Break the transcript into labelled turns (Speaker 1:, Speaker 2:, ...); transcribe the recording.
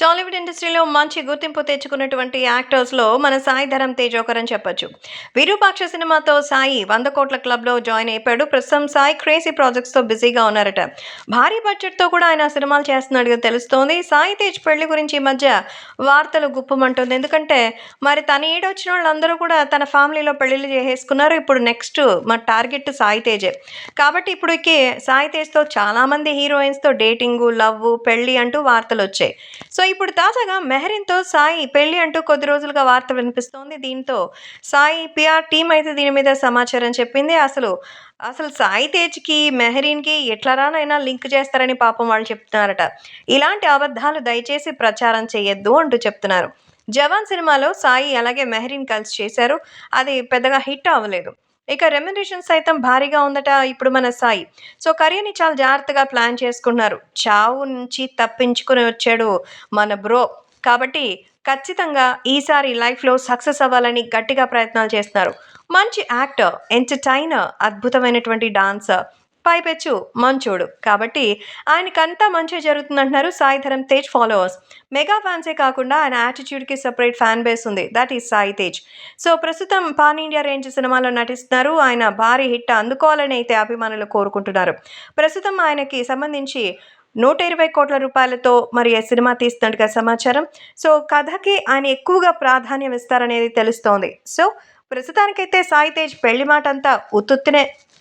Speaker 1: టాలీవుడ్ ఇండస్ట్రీలో మంచి గుర్తింపు తెచ్చుకున్నటువంటి యాక్టర్స్లో మన సాయి ధరం తేజ్ ఒకరని చెప్పొచ్చు. విరూపాక్ష సినిమాతో సాయి వంద కోట్ల క్లబ్లో జాయిన్ అయిపోయాడు. ప్రస్తుతం సాయి క్రేజీ ప్రాజెక్ట్స్తో బిజీగా ఉన్నారట. భారీ బడ్జెట్తో కూడా ఆయన సినిమాలు చేస్తున్నట్టుగా తెలుస్తోంది. సాయి తేజ్ పెళ్ళి గురించి ఈ మధ్య వార్తలు గుప్పమంటుంది. ఎందుకంటే మరి తన ఏడొచ్చిన వాళ్ళందరూ కూడా తన ఫ్యామిలీలో పెళ్ళిళ్ళు చేసేసుకున్నారు. ఇప్పుడు నెక్స్ట్ మా టార్గెట్ సాయి తేజే. కాబట్టి ఇప్పటికి సాయి తేజ్తో చాలామంది హీరోయిన్స్తో డేటింగ్ లవ్ పెళ్ళి అంటూ వార్తలు వచ్చాయి సో ఇప్పుడు తాజాగా మెహరీన్తో సాయి పెళ్ళి అంటూ కొద్ది రోజులుగా వార్త వినిపిస్తోంది. దీంతో సాయి పిఆర్ టీం అయితే దీని మీద సమాచారం చెప్పింది. అసలు అసలు సాయి తేజ్కి మెహరీన్కి ఎట్లరానైనా లింక్ చేస్తారని పాపం వాళ్ళు చెప్తున్నారట. ఇలాంటి అబద్ధాలు దయచేసి ప్రచారం చేయొద్దు అంటూ చెప్తున్నారు. జవాన్ సినిమాలో సాయి అలాగే మెహరీన్ కలిసి చేశారు. అది పెద్దగా హిట్ అవ్వలేదు. ఇక రెమ్యునరేషన్ సైతం భారీగా ఉందట ఇప్పుడు మన సాయి. సో కరియర్ని చాలా జాగ్రత్తగా ప్లాన్ చేసుకున్నారు. చావు నుంచి తప్పించుకుని వచ్చాడు మన బ్రో కాబట్టి ఖచ్చితంగా ఈసారి లైఫ్లో సక్సెస్ అవ్వాలని గట్టిగా ప్రయత్నాలు చేస్తున్నారు. మంచి యాక్టర్ ఎంటర్టైనర్ అద్భుతమైనటువంటి డాన్సర్ పైపెచ్చు మంచోడు. కాబట్టి ఆయనకంతా మంచి జరుగుతుందంటున్నారు సాయిధరం తేజ్ ఫాలోవర్స్. మెగా ఫ్యాన్సే కాకుండా ఆయన యాటిట్యూడ్కి సపరేట్ ఫ్యాన్ బేస్ ఉంది. That is Sai Tej. So ప్రస్తుతం పాన్ ఇండియా రేంజ్ సినిమాలో నటిస్తున్నారు. ఆయన భారీ హిట్ అందుకోవాలని అయితే అభిమానులు కోరుకుంటున్నారు. ప్రస్తుతం ఆయనకి సంబంధించి నూట ఇరవై కోట్ల రూపాయలతో మరి సినిమా తీస్తున్నట్టుగా సమాచారం. సో కథకి ఆయన ఎక్కువగా ప్రాధాన్యం ఇస్తారనేది తెలుస్తోంది. సో ప్రస్తుతానికైతే సాయి తేజ్ పెళ్ళి మాట అంతా ఉత్తుత్తినే